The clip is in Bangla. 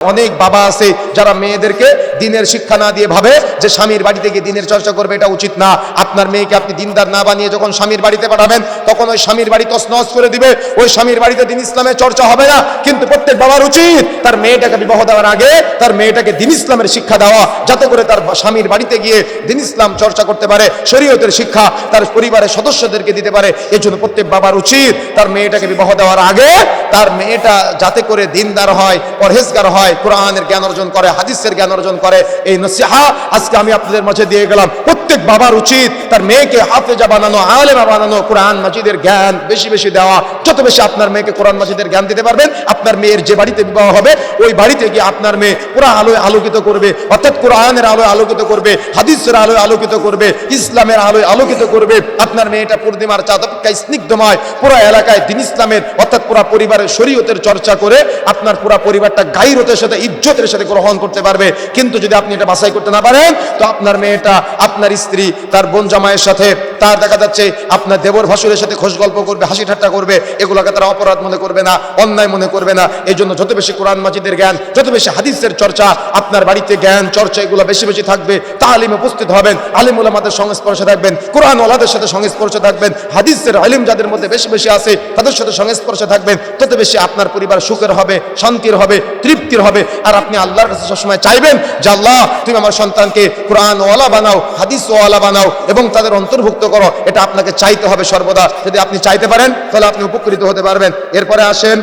অনেক বাবা আছে যারা মেয়েদেরকে দিনের শিক্ষা না দিয়ে ভাবে যে স্বামীর বাড়িতে গিয়ে দিনের চর্চা করবে, এটা উচিত না। আপনার মেয়েকে আপনি দিনদার না বানিয়ে যখন স্বামীর বাড়িতে পাঠাবেন, তখন ওই স্বামীর বাড়ি তসনস করে দিবে। ওই স্বামীর বাড়িতে দিন ইসলামের চর্চা হবে না। কিন্তু প্রত্যেক বাবার উচিত তার মেয়েটাকে বিবাহ দেওয়ার আগে তার মেয়েটাকে দিন ইসলামের শিক্ষা দেওয়া, যাতে করে তার স্বামীর বাড়িতে গিয়ে দিন ইসলাম চর্চা করতে পারে, শরীয়তের শিক্ষা তার পরিবারের সদস্যদেরকে দিতে পারে। এই জন্য প্রত্যেক বাবার উচিত তার মেয়েটাকে বিবাহ দেওয়ার আগে তার মেয়েটা যাতে করে দিনদার হয়, পরহেজগার হয় কোরআনের জ্ঞান অর্জন করে, হাদিসের জ্ঞান অর্জন করে। এই নসিহা আজকে আমি আপনাদের মাঝে দিয়ে গেলাম। প্রত্যেক বাবার উচিত তার মেয়েকে হাফেজা বানানো, আলেমা বানানো, কোরআন মাজিদের জ্ঞান বেশি বেশি দেওয়া। যত বেশি আপনার মেয়েকে কোরআন মাজিদের জ্ঞান দিতে পারবেন, আপনার মেয়ের যে বাড়িতে বিবাহ হবে, ওই বাড়িতে গিয়ে আপনার মেয়ে পুরো আলোয় আলোকিত করবে, অর্থাৎ কোরআনের আলোয় আলোকিত করবে, হাদিসের আলোয় আলোকিত করবে, ইসলামের আলোয় আলোকিত করবে। আপনার মেয়েটা পূর্ণিমার চাঁদ অপেক্ষা স্নিগ্ধময়, পুরো এলাকায় দিন ইসলামের, অর্থাৎ পুরা পরিবারের শরীয়তের চর্চা করে, আপনার পুরা পরিবারটা সাথে, ইজ্জতের সাথে গ্রহণ করতে পারবে। কিন্তু যদি আপনি এটা বাছাই করতে না পারেন, তো আপনার মেয়েটা, আপনার স্ত্রী, তার বোন জামাইয়ের সাথে, তার দেখা যাচ্ছে আপনার দেবর ভাসুরের সাথে খোঁজ গল্প করবে, হাসি ঠাট্টা করবে, এগুলোকে তারা অপরাধ মনে করবে না, অন্যায় মনে করবে না। এই জন্য যত বেশি কোরআন মাজিদের জ্ঞান, যত বেশি হাদিসের চর্চা, আপনার বাড়িতে জ্ঞান, চর্চা, এগুলো বেশি বেশি থাকবে। তালিম উপস্থিত হবেন আলিম ওলামাদের সংস্পর্শে থাকবেন কোরআন ওলাদের সাথে সংস্পর্শে থাকবেন, হাদিসের আলিম যাদের মধ্যে বেশি বেশি আছে, তাদের সাথে সংস্পর্শে থাকবেন। তত বেশি আপনার পরিবার সুখের হবে, শান্তির হবে, তৃপ্তির হবে। আর আপনি আল্লাহর কাছে সবসময় চাইবেন যে, আল্লাহ, তুমি আমার সন্তানকে কোরআন ওয়ালা বানাও হাদিস ওয়ালা বানাও এবং তাদের অন্তর্ভুক্ত করো। এটা আপনাকে চাইতে হবে সর্বদা। যদি আপনি চাইতে পারেন, তাহলে আপনি উপকৃত হতে পারবেন। এরপরে আসেন